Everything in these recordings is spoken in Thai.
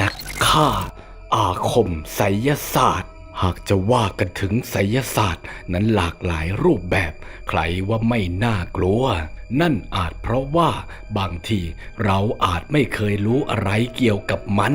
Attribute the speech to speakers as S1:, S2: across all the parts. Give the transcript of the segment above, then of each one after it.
S1: นักฆ่า อาคมไสยศาสตร์ หากจะว่ากันถึงไสยศาสตร์นั้นหลากหลายรูปแบบ ใครว่าไม่น่ากลัว นั่นอาจเพราะว่าบางทีเราอาจไม่เคยรู้อะไรเกี่ยวกับมัน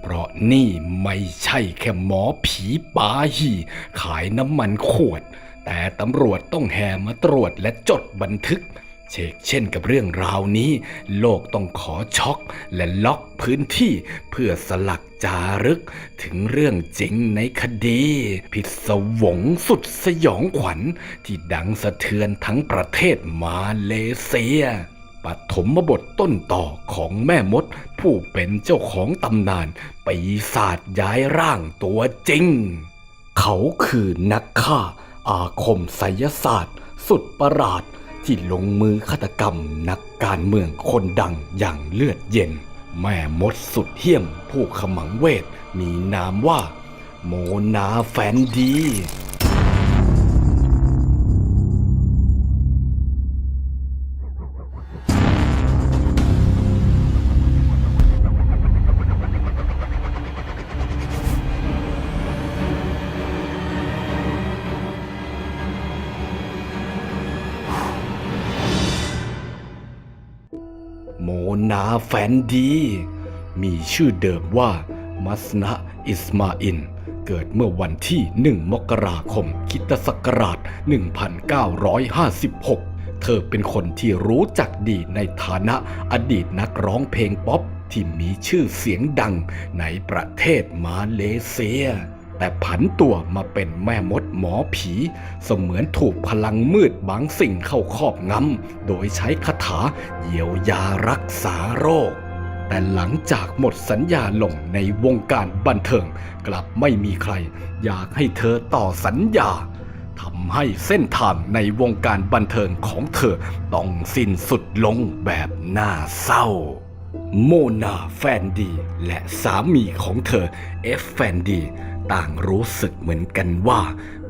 S1: เพราะนี่ไม่ใช่แค่หมอผีปาหีขายน้ำมันขวด แต่ตำรวจต้องแห่มาตรวจและจดบันทึก เชกเช่นกับเรื่องราวนี้ โลกต้องขอช็อกและล็อกพื้นที่เพื่อสลักจารึกถึงเรื่องจริงในคดีผิดสวงสุดสยองขวัญที่ดังสะเทือนทั้งประเทศมาเลเซียปฐมบทต้นต่อของแม่มด ผู้เป็นเจ้าของตำนานปีศาจย้ายร่างตัวจริง เขาคือนักฆ่าอาคมไสยศาสตร์ สุดประหลาด ที่ลงมือฆาตกรรมนักการเมืองคนดังอย่างเลือดเย็น แม่มดสุดเหี้ยมผู้ขมังเวทมีนามว่า โมนาแฟนดี ฟนดี มีชื่อเดิมว่ามัสนะอิสมาอิน เกิดเมื่อวันที่ 1 มกราคมคิตศักราช 1956 เธอเป็นคนที่รู้จักดีในฐานะอดีตนักร้องเพลงป๊อปที่มีชื่อเสียงดังในประเทศมาเลเซีย แต่ผันตัวมาเป็นแม่มดหมอผี เสมือนถูกพลังมืดบางสิ่งเข้าครอบงำ โดยใช้คาถาเยียวยารักษาโรค แต่หลังจากหมดสัญญาลงในวงการบันเทิง กลับไม่มีใคร อยากให้เธอต่อสัญญาทำให้เส้นทางในวงการบันเทิงของเธอต้องสิ้นสุดลงแบบน่าเศร้า โมนาแฟนดี และสามีของเธอเอฟแฟนดี ต่างรู้สึกเหมือนกันว่า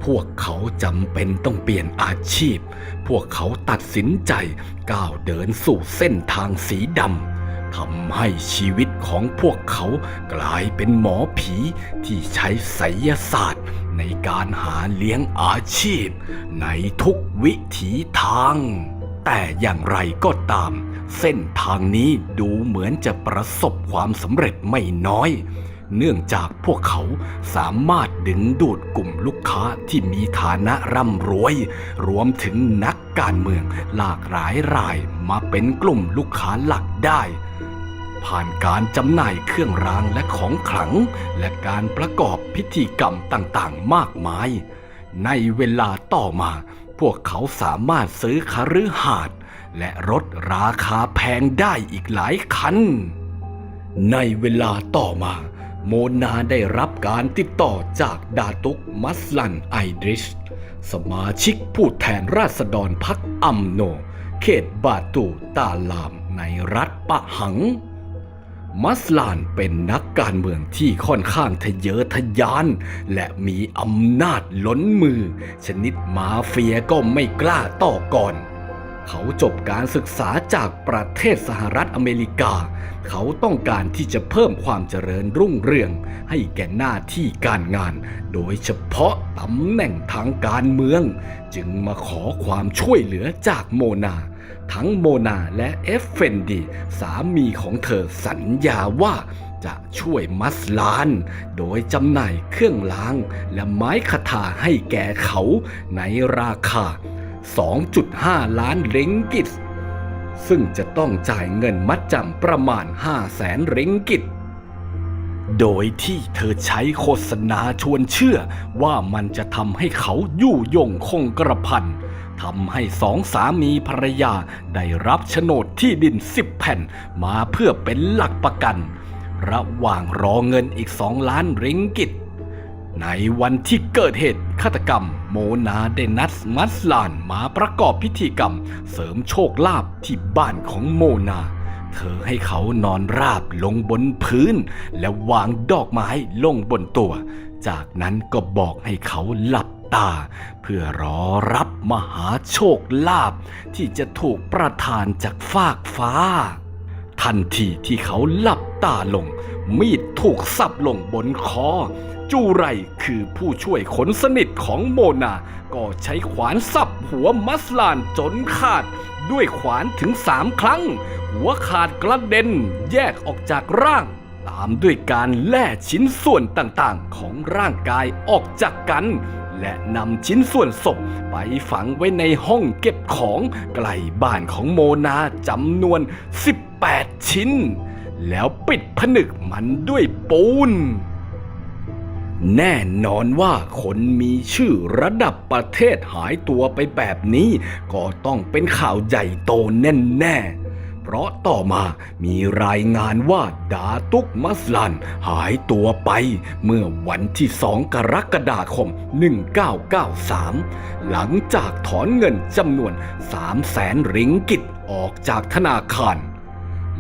S1: พวกเขาจำเป็นต้องเปลี่ยนอาชีพ พวกเขาตัดสินใจก้าวเดินสู่เส้นทางสีดำทำให้ชีวิตของพวกเขากลายเป็นหมอผีที่ใช้ไสยศาสตร์ ในการหาเลี้ยงอาชีพ ในทุกวิถีทาง แต่อย่างไรก็ตาม เส้นทางนี้ดูเหมือนจะประสบความสำเร็จไม่น้อย เนื่องจากพวกเขาสามารถดึงดูดกลุ่มลูกค้าที่มีฐานะร่ำรวย รวมถึงนักการเมืองหลากหลายรายมาเป็นกลุ่มลูกค้าหลักได้ ผ่านการจำหน่ายเครื่องรางและของขลัง และการประกอบพิธีกรรมต่างๆ มากมาย ในเวลาต่อมา พวกเขาสามารถซื้อคฤหาสน์ และรถราคาแพงได้อีกหลายคัน ในเวลาต่อมา โมนาได้รับการติดต่อจากดาตุกมัสลันไอดริช สมาชิกผู้แทนราษฎรพรรคอัมโน เขตบาตูตาลามในรัฐปะหัง มัสลานเป็นนักการเมืองที่ค่อนข้างทะเยอทะยาน และมีอำนาจล้นมือ ชนิดมาเฟียก็ไม่กล้าต่อก่อน เขาจบการศึกษาจากประเทศสหรัฐอเมริกา เขาต้องการที่จะเพิ่มความเจริญรุ่งเรือง ให้แก่หน้าที่การงาน โดยเฉพาะตำแหน่งทางการเมือง จึงมาขอความช่วยเหลือจากโมนา ทั้งโมนาและเอฟเฟนดีสามีของเธอสัญญาว่าจะช่วยมัสลาน โดยจำหน่ายเครื่องล้าง และไม้คาถาให้แก่เขาในราคา 2.5 ล้านเริงกิต ซึ่งจะต้องจ่ายเงินมัดจำประมาณ 5 แสนเริงกิต โดยที่เธอใช้โฆษณาชวนเชื่อว่ามันจะทำให้เขายู่ยงคงกระพันทำให้สองสามีภรรยาได้รับโฉนดที่ดิน10แผ่นมาเพื่อเป็นหลักประกัน ระหว่างรอเงินอีก2ล้านเริงกิต ในวันที่เกิดเหตุฆาตกรรม โมนาได้นัดมัสลานมาประกอบพิธีกรรม เสริมโชคลาภที่บ้านของโมนา เธอให้เขานอนราบลงบนพื้น และวางดอกไม้ลงบนตัว จากนั้นก็บอกให้เขาหลับตา เพื่อรอรับมหาโชคลาภที่จะถูกประทานจากฟากฟ้า ทันทีที่เขาหลับตาลง มีดถูกสับลงบนคอ จูไรคือผู้ช่วยคนสนิทของโมนา ก็ใช้ขวานสับหัวมัสลานจนขาด ด้วยขวานถึงสามครั้ง หัวขาดกระเด็นแยกออกจากร่าง ตามด้วยการแล่ชิ้นส่วนต่างๆ ของร่างกายออกจากกัน และนำชิ้นส่วนศพไปฝังไว้ในห้องเก็บของใกล้บ้านของโมนาจำนวน 18 ชิ้น แล้วปิดผนึกมันด้วยปูน แน่นอนว่าคนมีชื่อระดับประเทศหายตัวไปแบบนี้ ก็ต้องเป็นข่าวใหญ่โตแน่ๆเพราะต่อมามีรายงานว่าดาตุกมัสลันหายตัวไป เมื่อวันที่2กรกฎาคม 1993 หลังจากถอนเงินจำนวน3แสนริงกิตออกจากธนาคาร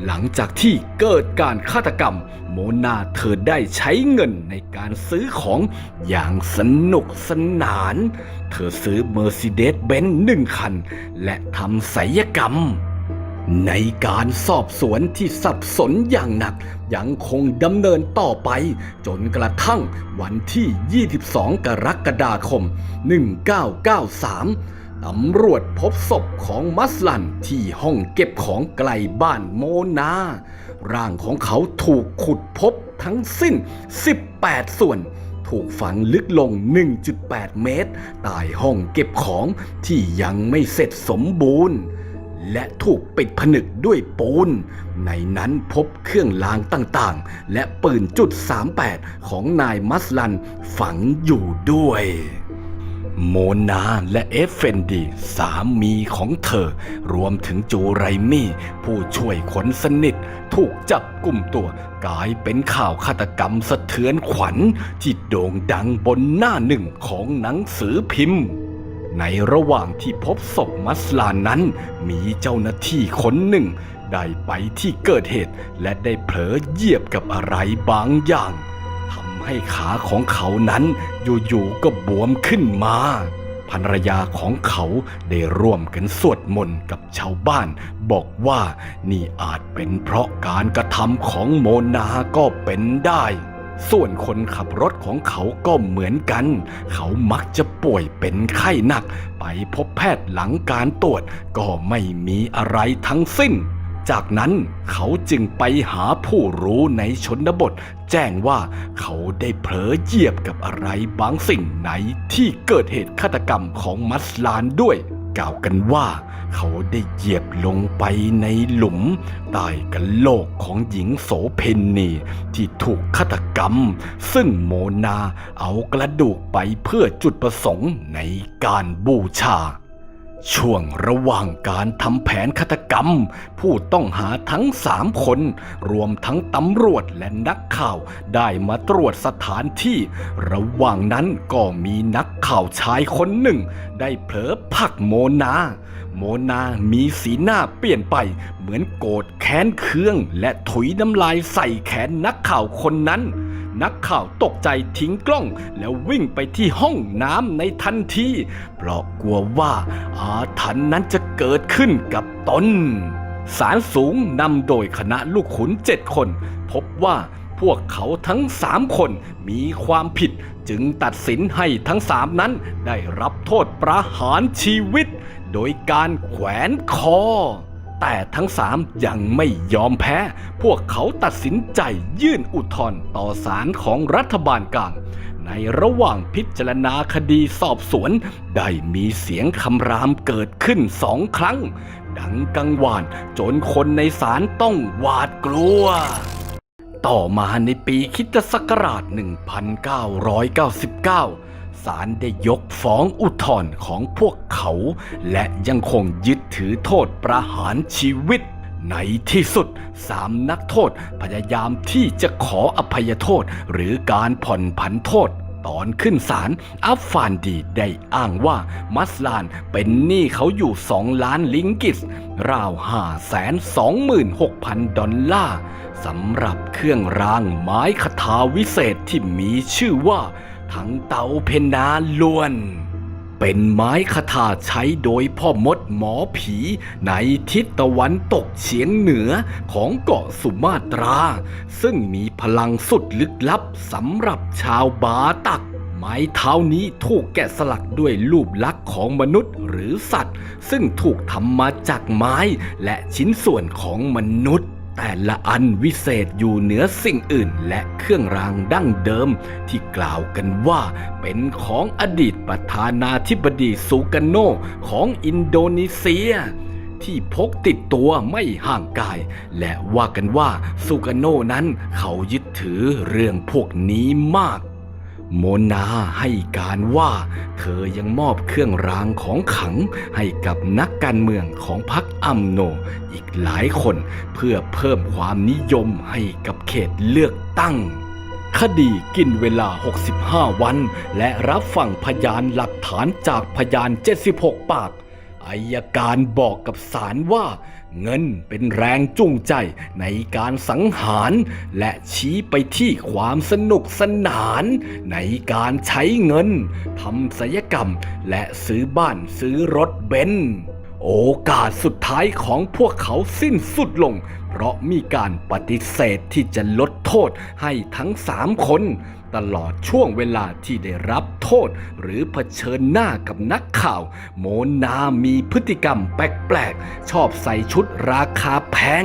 S1: หลังจากที่เกิดการฆาตกรรม โมนาเธอได้ใช้เงินในการซื้อของอย่างสนุกสนาน เธอซื้อ Mercedes Benz หนึ่งคัน และทำศัลยกรรม ในการสอบสวนที่สับสนอย่างหนัก ยังคงดำเนินต่อไป จนกระทั่งวันที่ 22 กรกฎาคม 1993 ตำรวจพบศพของมัสลันที่ห้องเก็บของไกลบ้านโมนา ร่างของเขาถูกขุดพบทั้งสิ้น 18 ส่วน ถูกฝังลึกลง 1.8 เมตร ใต้ห้องเก็บของที่ยังไม่เสร็จสมบูรณ์ และถูกปิดผนึกด้วยปูน ในนั้นพบเครื่องรางต่างๆ และปืนจุด 38 ของนายมัสลันฝังอยู่ด้วย โมนาและเอฟเฟนดี สามีของเธอ รวมถึงจูไรมี่ ผู้ช่วยคนสนิท ถูกจับกลุ่มตัว กลายเป็นข่าวฆาตกรรมสะเทือนขวัญ ที่โด่งดังบนหน้าหนึ่งของหนังสือพิมพ์ ในระหว่างที่พบศพมัสลานนั้น มีเจ้าหน้าที่คนหนึ่ง ได้ไปที่เกิดเหตุ และได้เผลอเหยียบกับอะไรบางอย่างำให้ขาของเขานั้นอยู่ๆก็บวมขึ้นมาภรรยาของเขาได้ร่วมกันสวดมนต์กับชาวบ้าน บอกว่านี่อาจเป็นเพราะการกระทำของโมนาก็เป็นได้ ส่วนคนขับรถของเขาก็เหมือนกัน เขามักจะป่วยเป็นไข้หนัก ไปพบแพทย์หลังการตรวจก็ไม่มีอะไรทั้งสิ้น จากนั้นเขาจึงไปหาผู้รู้ในชนบท แจ้งว่าเขาได้เผลอเหยียบกับอะไรบางสิ่งในที่เกิดเหตุฆาตกรรมของมัสลานด้วย กล่าวกันว่า เขาได้เหยียบลงไปในหลุมใต้กันโหลกของหญิงโสเพนนีที่ถูกฆาตกรรม ซึ่งโมนาเอากระดูกไปเพื่อจุดประสงค์ในการบูชา ช่วงระหว่างการทำแผนฆาตกรรม ผู้ต้องหาทั้งสามคน รวมทั้งตำรวจและนักข่าวได้มาตรวจสถานที่ ระหว่างนั้นก็มีนักข่าวชายคนหนึ่ง ได้เผลอผักโมนา โมนามีสีหน้าเปลี่ยนไป เหมือนโกรธแค้นเคือง และถุยน้ำลายใส่แขนนักข่าวคนนั้น นักข่าวตกใจทิ้งกล้อง แล้ววิ่งไปที่ห้องน้ำในทันทีเพราะกลัวว่าอาถรรพ์นั้นจะเกิดขึ้นกับตนศาลสูงนำโดยคณะลูกขุนเจ็ดคน พบว่าพวกเขาทั้งสามคนมีความผิดจึงตัดสินให้ทั้งสามนั้นได้รับโทษประหารชีวิต โดยการแขวนคอ แต่ทั้งสามยังไม่ยอมแพ้ พวกเขาตัดสินใจยื่นอุทธรณ์ต่อศาลของรัฐบาลกลาง ในระหว่างพิจารณาคดีสอบสวน ได้มีเสียงคำรามเกิดขึ้นสองครั้ง ดังกังวานจนคนในศาลต้องหวาดกลัวต่อมาในปีคริสตศักราช 1999 ศาลได้ยกฟ้องอุทธรณ์ของพวกเขา และยังคงยึดถือโทษประหารชีวิต ในที่สุดสามนักโทษพยายามที่จะขออภัยโทษหรือการผ่อนผันโทษตอนขึ้นศาลอัฟฟานดีได้อ้างว่ามัสลานเป็นหนี้เขาอยู่สองล้านลิงกิส ราวห้าแสนสองหมื่นหกพันดอลลาร์สำหรับเครื่องรางไม้คทาวิเศษที่มีชื่อว่า ทั้งเตาเพนนาลวน เป็นไม้คาถาใช้โดยพ่อมดหมอผีในทิศตะวันตกเฉียงเหนือของเกาะสุมาตรา ซึ่งมีพลังสุดลึกลับสำหรับชาวบาตักไม้เท้านี้ถูกแกะสลักด้วยรูปลักษณ์ของมนุษย์หรือสัตว์ ซึ่งถูกทำมาจากไม้และชิ้นส่วนของมนุษย์ แต่ละอันวิเศษอยู่เหนือสิ่งอื่นและเครื่องรางดั้งเดิม ที่กล่าวกันว่าเป็นของอดีตประธานาธิบดีซูการโนของอินโดนีเซีย ที่พกติดตัวไม่ห่างกาย และว่ากันว่าซูการโนนั้นเขายึดถือเรื่องพวกนี้มาก โมนาให้การว่าเธอยังมอบเครื่องรางของขลังให้กับนักการเมืองของพรรคอัมโน อีกหลายคนเพื่อเพิ่มความนิยมให้กับเขตเลือกตั้ง คดีกินเวลา 65 วัน และรับฟังพยานหลักฐานจากพยาน 76 ปาก อายการบอกกับศาลว่า เงินเป็นแรงจูงใจในการสังหาร และชี้ไปที่ความสนุกสนาน ในการใช้เงินทำศัลยกรรม และซื้อบ้านซื้อรถเบนซ์โอกาสสุดท้ายของพวกเขาสิ้นสุดลง เพราะมีการปฏิเสธที่จะลดโทษให้ทั้งสามคน ตลอดช่วงเวลาที่ได้รับโทษ หรือเผชิญหน้ากับนักข่าว โมนามีพฤติกรรมแปลกๆ ชอบใส่ชุดราคาแพง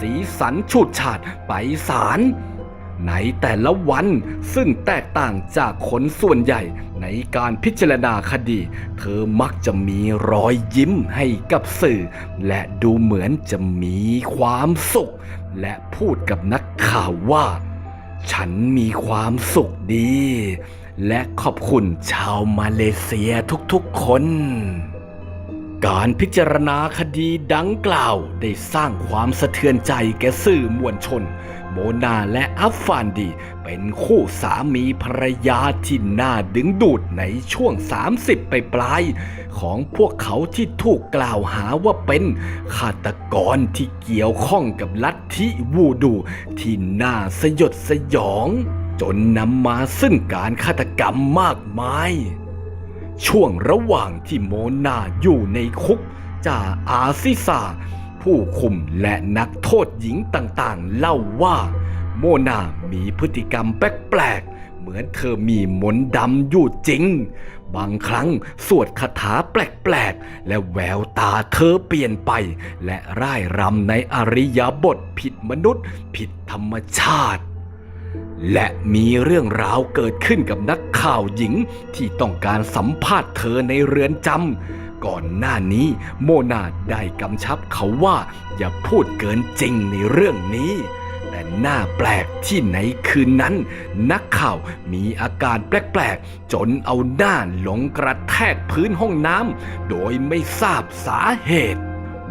S1: สีสันฉูดฉาดไปศาลในแต่ละวันซึ่งแตกต่างจากคนส่วนใหญ่ในการพิจารณาคดี เธอมักจะมีรอยยิ้มให้กับสื่อ และดูเหมือนจะมีความสุข และพูดกับนักข่าวว่า ฉันมีความสุขดี และขอบคุณชาวมาเลเซียทุกๆคน การพิจารณาคดีดังกล่าวได้สร้างความสะเทือนใจแก่สื่อมวลชน โมนาและอัฟฟานดี เป็นคู่สามีภรรยาที่น่าดึงดูดในช่วง 30 ไปปลาย ของพวกเขาที่ถูกกล่าวหาว่าเป็นฆาตกรที่เกี่ยวข้องกับลัทธิวูดูที่น่าสยดสยอง จนนำมาซึ่งการฆาตกรรมมากมาย ช่วงระหว่างที่โมนาอยู่ในคุกจ่าอาซิซา ผู้คุมและนักโทษหญิงต่างๆ เล่าว่า โมนามีพฤติกรรมแปลกๆ เหมือนเธอมีมนต์ดำอยู่จริง บางครั้งสวดคาถาแปลกๆ และแววตาเธอเปลี่ยนไป และร่ายรำในอริยบทผิดมนุษย์ ผิดธรรมชาติและมีเรื่องราวเกิดขึ้นกับนักข่าวหญิงที่ต้องการสัมภาษณ์เธอในเรือนจำ ก่อนหน้านี้โมนาได้กำชับเขาว่าอย่าพูดเกินจริงในเรื่องนี้ แต่หน่าแปลกที่ในคืนนั้น นักข่าวมีอาการแปลกๆ จนเอาหน้าหลงกระแทกพื้นห้องน้ำโดยไม่ทราบสาเหตุ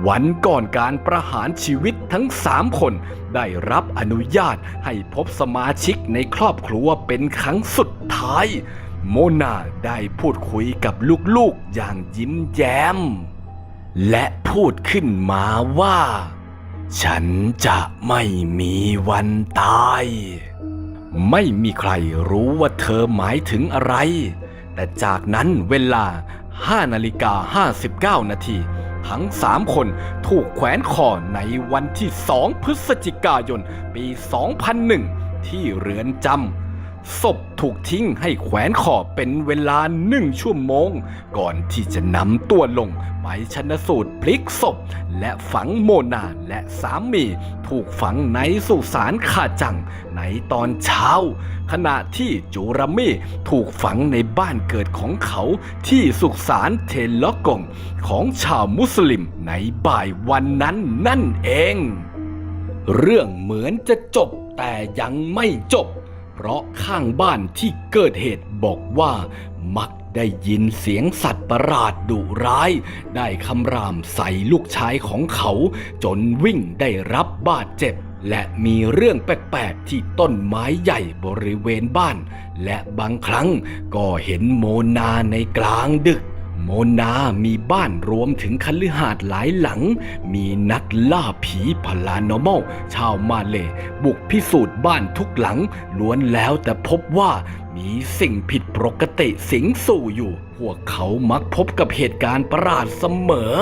S1: วันก่อนการประหารชีวิตทั้งสามคน ได้รับอนุญาตให้พบสมาชิกในครอบครัวเป็นครั้งสุดท้าย โมนาได้พูดคุยกับลูกๆอย่างยิ้มแย้ม และพูดขึ้นมาว่า ฉันจะไม่มีวันตาย ไม่มีใครรู้ว่าเธอหมายถึงอะไร แต่จากนั้นเวลา5นาฬิกา59 นาทีทั้ง3คนถูกแขวนคอในวันที่ 2 พฤศจิกายน ปี 2001 ที่เรือนจำ ศพถูกทิ้งให้แขวนคอเป็นเวลาหนึ่งชั่วโมง ก่อนที่จะนำตัวลงไปชนสูตรพลิกศพ และฝังโมนาและสามี ถูกฝังในสุสานขาจังในตอนเช้า ขณะที่จูรามีถูกฝังในบ้านเกิดของเขาที่สุสานเทลลอกงของชาวมุสลิมในบ่ายวันนั้นนั่นเอง เรื่องเหมือนจะจบแต่ยังไม่จบ เพราะข้างบ้านที่เกิดเหตุบอกว่า มักได้ยินเสียงสัตว์ประหลาดดุร้าย ได้คำรามใส่ลูกชายของเขา จนวิ่งได้รับบาดเจ็บ และมีเรื่องแปลกๆที่ต้นไม้ใหญ่บริเวณบ้าน และบางครั้งก็เห็นโมนาในกลางดึก โมนามีบ้านรวมถึงคฤหาสน์หลายหลัง มีนักล่าผีพลานอมอลชาวมาเล บุกพิสูจน์บ้านทุกหลัง ล้วนแล้วแต่พบว่ามีสิ่งผิดปกติสิงสู่อยู่ พวกเขามักพบกับเหตุการณ์ประหลาดเสมอ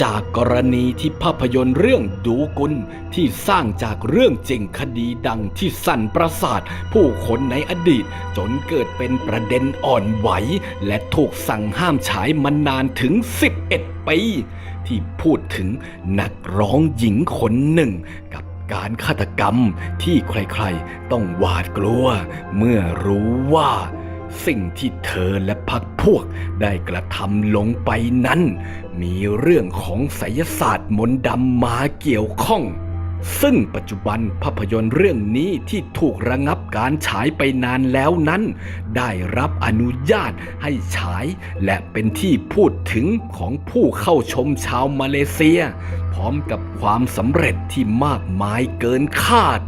S1: จากกรณีที่ภาพยนตร์เรื่องดูกุลที่สร้างจากเรื่องจริงคดีดังที่สั่นประสาท ผู้คนในอดีต จนเกิดเป็นประเด็นอ่อนไหว และถูกสั่งห้ามฉายมานานถึง 11 ปี ที่พูดถึงนักร้องหญิงคนหนึ่งกับการฆาตกรรมที่ใครๆ ต้องหวาดกลัว เมื่อรู้ว่า สิ่งที่เธอและพักพวกได้กระทำลงไปนั้น มีเรื่องของไสยศาสตร์มนต์ดำมาเกี่ยวข้อง ซึ่งปัจจุบันภาพยนตร์เรื่องนี้ที่ถูกระงับการฉายไปนานแล้วนั้น ได้รับอนุญาตให้ฉายและเป็นที่พูดถึงของผู้เข้าชมชาวมาเลเซีย พร้อมกับความสำเร็จที่มากมายเกินคาด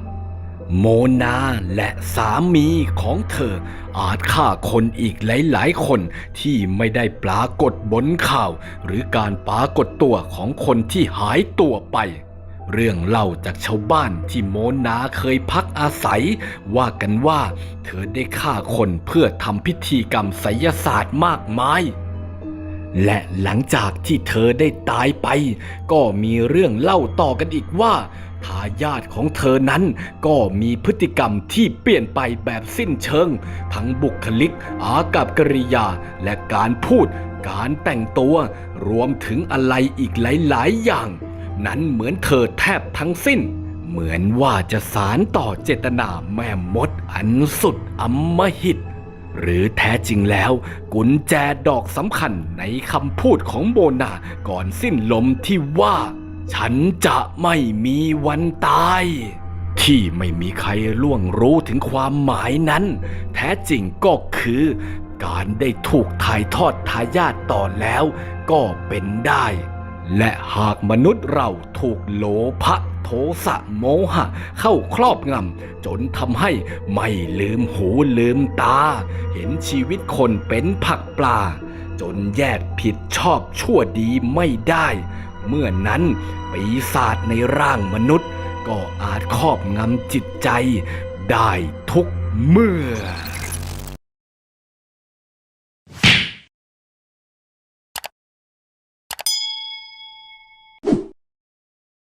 S1: โมนาและสามีของเธอ อาจฆ่าคนอีกหลาย ๆ คนที่ไม่ได้ปรากฏบนข่าว หรือการปรากฏตัวของคนที่หายตัวไป เรื่องเล่าจากชาวบ้านที่โมนาเคยพักอาศัย ว่ากันว่า เธอได้ฆ่าคนเพื่อทำพิธีกรรมไสยศาสตร์มากมายและหลังจากที่เธอได้ตายไป ก็มีเรื่องเล่าต่อกันอีกว่า ทายาทของเธอนั้นก็มีพฤติกรรมที่เปลี่ยนไปแบบสิ้นเชิง ทั้งบุคลิก อากับกริยา และการพูด การแต่งตัว รวมถึงอะไรอีกหลาย ๆ อย่าง นั้นเหมือนเธอแทบทั้งสิ้น เหมือนว่าจะสารต่อเจตนาแม่มดอันสุดอำมหิตหรือแท้จริงแล้ว กุญแจดอกสำคัญในคำพูดของโบนาก่อนสิ้นลมที่ว่า ฉันจะไม่มีวันตาย ที่ไม่มีใครล่วงรู้ถึงความหมายนั้น แท้จริงก็คือ การได้ถูกถ่ายทอดทายาทต่อแล้วก็เป็นได้ และหากมนุษย์เราถูกโลภะโทสะโมหะ เข้าครอบงำจนทำให้ไม่ลืมหูลืมตา เห็นชีวิตคนเป็นผักปลา จนแยกผิดชอบชั่วดีไม่ได้ เมื่อนั้นปีศาจในร่างมนุษย์ ก็อาจครอบงำจิตใจได้ทุกเมื่อ